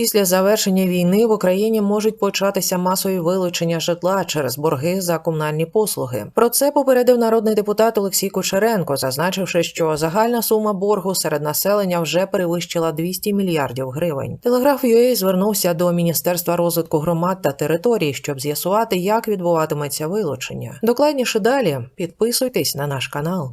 Після завершення війни в Україні можуть початися масові вилучення житла через борги за комунальні послуги. Про це попередив народний депутат Олексій Кучеренко, зазначивши, що загальна сума боргу серед населення вже перевищила 200 мільярдів гривень. Телеграф UA звернувся до Міністерства розвитку громад та територій, щоб з'ясувати, як відбуватиметься вилучення. Докладніше далі підписуйтесь на наш канал.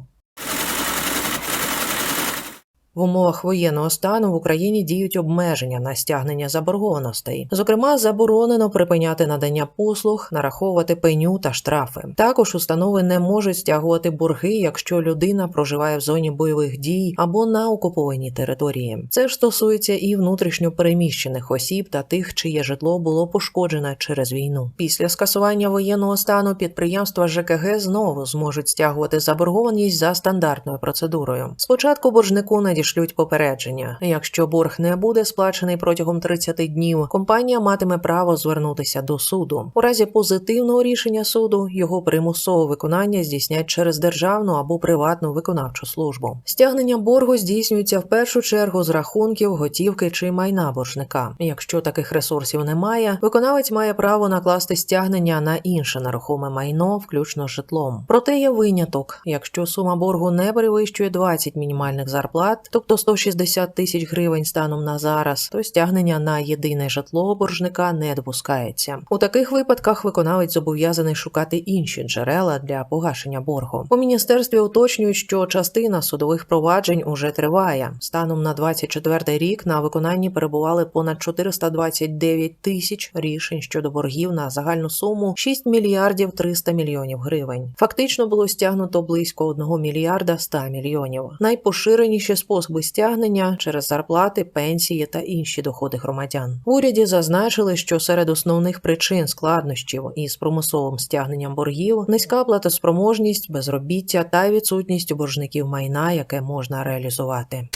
В умовах воєнного стану в Україні діють обмеження на стягнення заборгованостей. Зокрема, заборонено припиняти надання послуг, нараховувати пеню та штрафи. Також установи не можуть стягувати борги, якщо людина проживає в зоні бойових дій або на окупованій території. Це ж стосується і внутрішньо переміщених осіб та тих, чиє житло було пошкоджене через війну. Після скасування воєнного стану підприємства ЖКГ знову зможуть стягувати заборгованість за стандартною процедурою. Спочатку боржнику надійшли надішлють попередження. Якщо борг не буде сплачений протягом 30 днів, компанія матиме право звернутися до суду. У разі позитивного рішення суду його примусове виконання здійснять через державну або приватну виконавчу службу. Стягнення боргу здійснюється в першу чергу з рахунків, готівки чи майна боржника. Якщо таких ресурсів немає, виконавець має право накласти стягнення на інше нерухоме майно, включно з житлом. Проте є виняток, якщо сума боргу не перевищує 20 мінімальних зарплат, тобто 160 тисяч гривень станом на зараз, то стягнення на єдине житло боржника не допускається. У таких випадках виконавець зобов'язаний шукати інші джерела для погашення боргу. У міністерстві уточнюють, що частина судових проваджень уже триває. Станом на 24 рік на виконанні перебували понад 429 тисяч рішень щодо боргів на загальну суму 6 мільярдів 300 мільйонів гривень. Фактично було стягнуто близько 1 мільярда 100 мільйонів. Найпоширеніші способи стягнення через зарплати, пенсії та інші доходи громадян. В уряді зазначили, що серед основних причин складнощів із примусовим стягненням боргів низька платоспроможність, безробіття та відсутність боржників майна, яке можна реалізувати.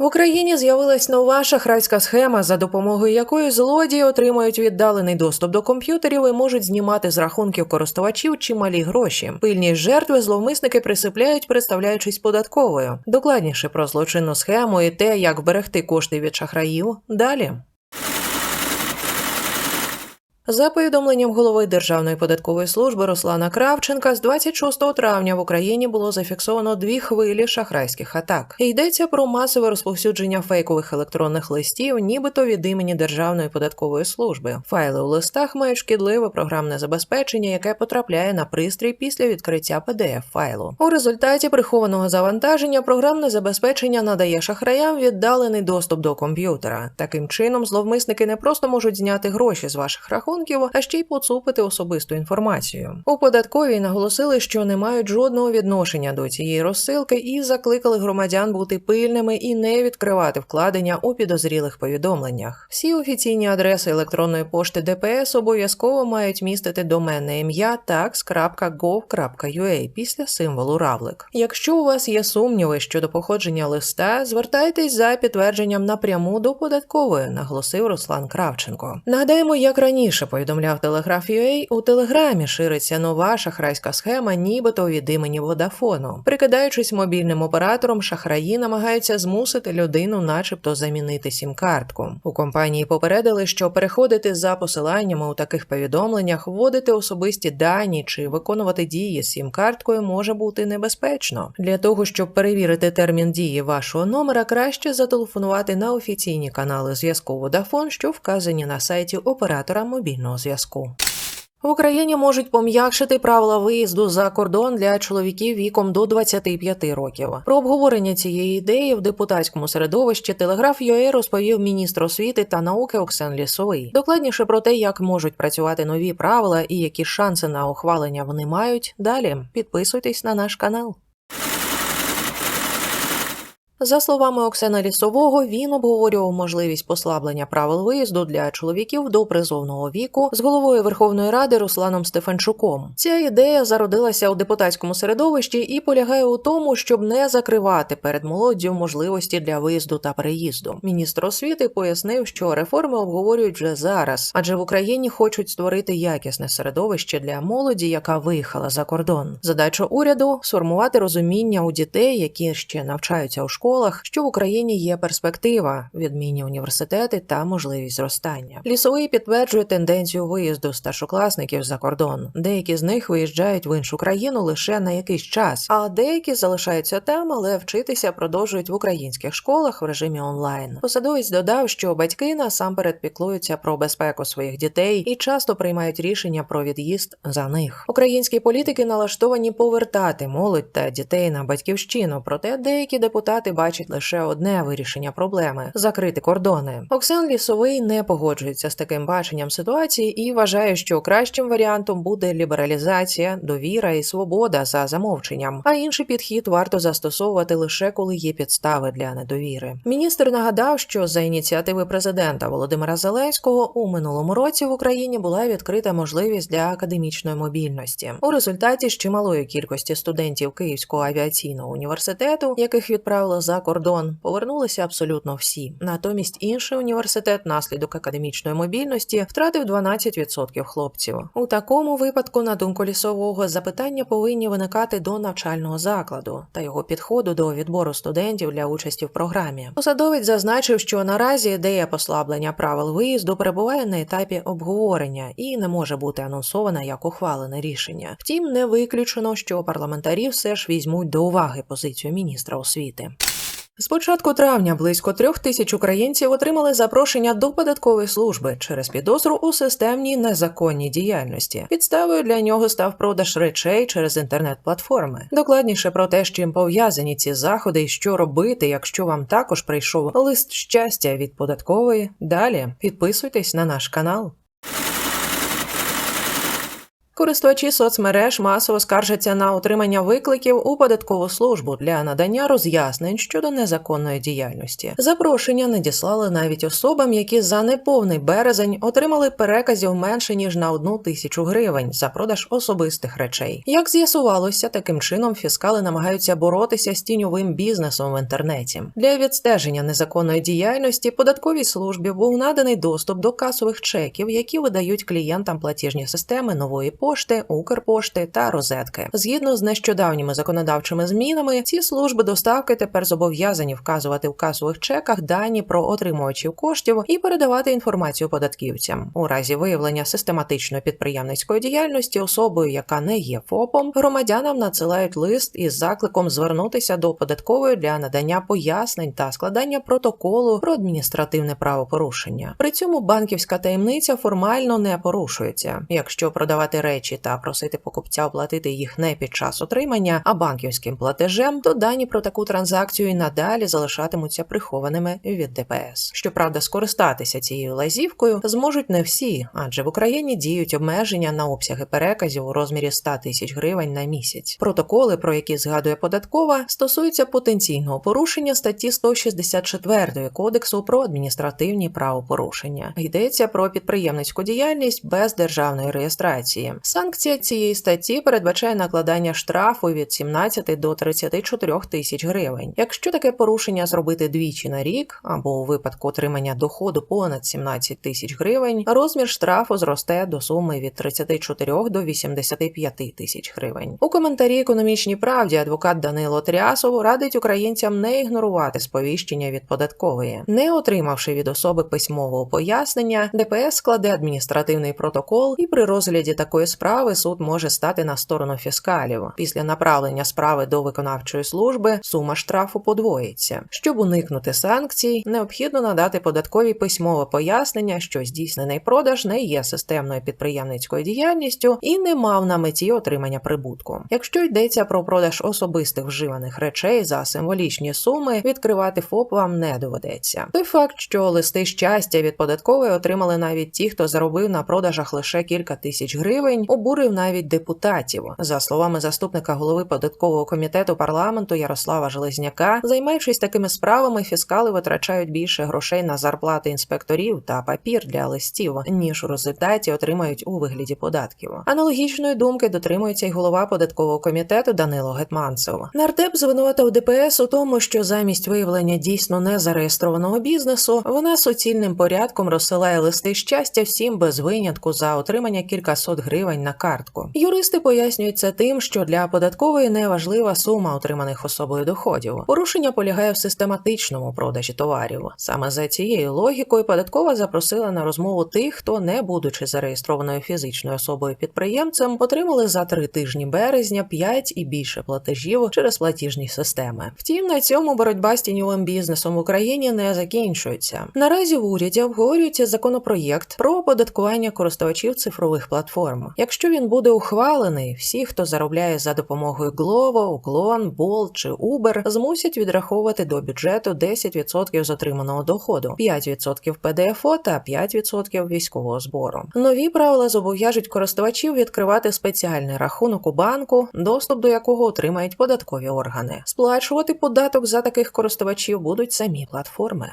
В Україні з'явилась нова шахрайська схема, за допомогою якої злодії отримають віддалений доступ до комп'ютерів і можуть знімати з рахунків користувачів чималі гроші. Пильні жертви зловмисники присипляють, представляючись податковою. Докладніше про злочинну схему і те, як вберегти кошти від шахраїв. Далі. За повідомленням голови Державної податкової служби Руслана Кравченка, з 26 травня в Україні було зафіксовано дві хвилі шахрайських атак. Йдеться про масове розповсюдження фейкових електронних листів, нібито від імені Державної податкової служби. Файли у листах мають шкідливе програмне забезпечення, яке потрапляє на пристрій після відкриття pdf файлу. У результаті прихованого завантаження програмне забезпечення надає шахраям віддалений доступ до комп'ютера. Таким чином, зловмисники не просто можуть зняти гроші з ваших рахунків, а ще й поцупити особисту інформацію. У податковій наголосили, що не мають жодного відношення до цієї розсилки і закликали громадян бути пильними і не відкривати вкладення у підозрілих повідомленнях. Всі офіційні адреси електронної пошти ДПС обов'язково мають містити доменне ім'я tax.gov.ua після символу равлик. Якщо у вас є сумніви щодо походження листа, звертайтесь за підтвердженням напряму до податкової, наголосив Руслан Кравченко. Нагадаємо, як раніше повідомляв Телеграф UA, у телеграмі шириться нова шахрайська схема, нібито від імені Водафону. Прикидаючись мобільним оператором, шахраї намагаються змусити людину, начебто, замінити сім-картку. У компанії попередили, що переходити за посиланнями у таких повідомленнях, вводити особисті дані чи виконувати дії з сім-карткою може бути небезпечно. Для того щоб перевірити термін дії вашого номера, краще зателефонувати на офіційні канали зв'язку Vodafone, що вказані на сайті оператора мобільного зв'язку. В Україні можуть пом'якшити правила виїзду за кордон для чоловіків віком до 25 років. Про обговорення цієї ідеї в депутатському середовищі телеграф ЮЕ розповів міністр освіти та науки Оксен Лісовий. Докладніше про те, як можуть працювати нові правила і які шанси на ухвалення вони мають. Далі підписуйтесь на наш канал. За словами Оксена Лісового, він обговорював можливість послаблення правил виїзду для чоловіків до призовного віку з головою Верховної Ради Русланом Стефанчуком. Ця ідея зародилася у депутатському середовищі і полягає у тому, щоб не закривати перед молоддю можливості для виїзду та переїзду. Міністр освіти пояснив, що реформи обговорюють вже зараз, адже в Україні хочуть створити якісне середовище для молоді, яка виїхала за кордон. Задача уряду сформувати розуміння у дітей, які ще навчаються у школі школах, що в Україні є перспектива, відмінні університети та можливість зростання. Лісовий підтверджує тенденцію виїзду старшокласників за кордон. Деякі з них виїжджають в іншу країну лише на якийсь час, а деякі залишаються там, але вчитися продовжують в українських школах в режимі онлайн. Посадовець додав, що батьки насамперед піклуються про безпеку своїх дітей і часто приймають рішення про від'їзд за них. Українські політики налаштовані повертати молодь та дітей на батьківщину, проте деякі депутати бачать лише одне вирішення проблеми закрити кордони. Оксан Лісовий не погоджується з таким баченням ситуації і вважає, що кращим варіантом буде лібералізація, довіра і свобода за замовченням. А інший підхід варто застосовувати лише коли є підстави для недовіри. Міністр нагадав, що за ініціативи президента Володимира Зеленського у минулому році в Україні була відкрита можливість для академічної мобільності. У результаті з чималої кількості студентів Київського авіаційного університету, яких відправили за кордон, повернулися абсолютно всі. Натомість інший університет, наслідок академічної мобільності, втратив 12% хлопців. У такому випадку, на думку лісового, запитання повинні виникати до навчального закладу та його підходу до відбору студентів для участі в програмі. Посадовець зазначив, що наразі ідея послаблення правил виїзду перебуває на етапі обговорення і не може бути анонсована як ухвалене рішення. Втім, не виключено, що парламентарі все ж візьмуть до уваги позицію міністра освіти. З початку травня близько трьох тисяч українців отримали запрошення до податкової служби через підозру у системній незаконній діяльності. Підставою для нього став продаж речей через інтернет-платформи. Докладніше про те, з чим пов'язані ці заходи і що робити, якщо вам також прийшов лист щастя від податкової. Далі підписуйтесь на наш канал. Користувачі соцмереж масово скаржаться на отримання викликів у податкову службу для надання роз'яснень щодо незаконної діяльності. Запрошення надіслали навіть особам, які за неповний березень отримали переказів менше ніж на одну тисячу гривень за продаж особистих речей. Як з'ясувалося, таким чином фіскали намагаються боротися з тіньовим бізнесом в інтернеті. Для відстеження незаконної діяльності податковій службі був наданий доступ до касових чеків, які видають клієнтам платіжні системи нової пошти пошти, Укрпошти та розетки. Згідно з нещодавніми законодавчими змінами, ці служби доставки тепер зобов'язані вказувати в касових чеках дані про отримувачів коштів і передавати інформацію податківцям. У разі виявлення систематичної підприємницької діяльності особою, яка не є ФОПом, громадянам надсилають лист із закликом звернутися до податкової для надання пояснень та складання протоколу про адміністративне правопорушення. При цьому банківська таємниця формально не порушується, якщо продавати речі та просити покупця оплатити їх не під час отримання, а банківським платежем, то дані про таку транзакцію і надалі залишатимуться прихованими від ДПС. Щоправда, скористатися цією лазівкою зможуть не всі, адже в Україні діють обмеження на обсяги переказів у розмірі 100 тисяч гривень на місяць. Протоколи, про які згадує податкова, стосуються потенційного порушення статті 164 кодексу про адміністративні правопорушення. Йдеться про підприємницьку діяльність без державної реєстрації. Санкція цієї статті передбачає накладання штрафу від 17 до 34 тисяч гривень. Якщо таке порушення зробити двічі на рік або у випадку отримання доходу понад 17 тисяч гривень, розмір штрафу зросте до суми від 34 до 85 тисяч гривень. У коментарі економічній правді адвокат Данило Трясов радить українцям не ігнорувати сповіщення від податкової, не отримавши від особи письмового пояснення, ДПС складе адміністративний протокол і при розгляді такої справи суд може стати на сторону фіскалів. Після направлення справи до виконавчої служби сума штрафу подвоїться. Щоб уникнути санкцій, необхідно надати податкові письмове пояснення, що здійснений продаж не є системною підприємницькою діяльністю і не мав на меті отримання прибутку. Якщо йдеться про продаж особистих вживаних речей за символічні суми, відкривати ФОП вам не доведеться. Той факт, що листи щастя від податкової отримали навіть ті, хто заробив на продажах лише кілька тисяч гривень, обурив навіть депутатів. За словами заступника голови податкового комітету парламенту Ярослава Железняка, займаючись такими справами, фіскали витрачають більше грошей на зарплати інспекторів та папір для листів, ніж у результаті отримають у вигляді податків. Аналогічної думки дотримується й голова податкового комітету Данило Гетманцев. Нардеп звинуватив ДПС у тому, що замість виявлення дійсно незареєстрованого бізнесу вона суцільним порядком розсилає листи щастя всім без винятку за отримання кількасот гривень гривень на картку. Юристи пояснюють це тим, що для податкової не важлива сума отриманих особою доходів. Порушення полягає в систематичному продажі товарів. Саме за цією логікою податкова запросила на розмову тих, хто, не будучи зареєстрованою фізичною особою підприємцем, отримали за три тижні березня 5 і більше платежів через платіжні системи. Втім, на цьому боротьба з тіньовим бізнесом в Україні не закінчується. Наразі в уряді обговорюється законопроєкт про оподаткування користувачів цифрових платформ. Якщо він буде ухвалений, всі, хто заробляє за допомогою Glovo, Уклон, Bolt чи Uber, змусять відраховувати до бюджету 10% з отриманого доходу, 5% ПДФО та 5% військового збору. Нові правила зобов'яжуть користувачів відкривати спеціальний рахунок у банку, доступ до якого отримають податкові органи. Сплачувати податок за таких користувачів будуть самі платформи.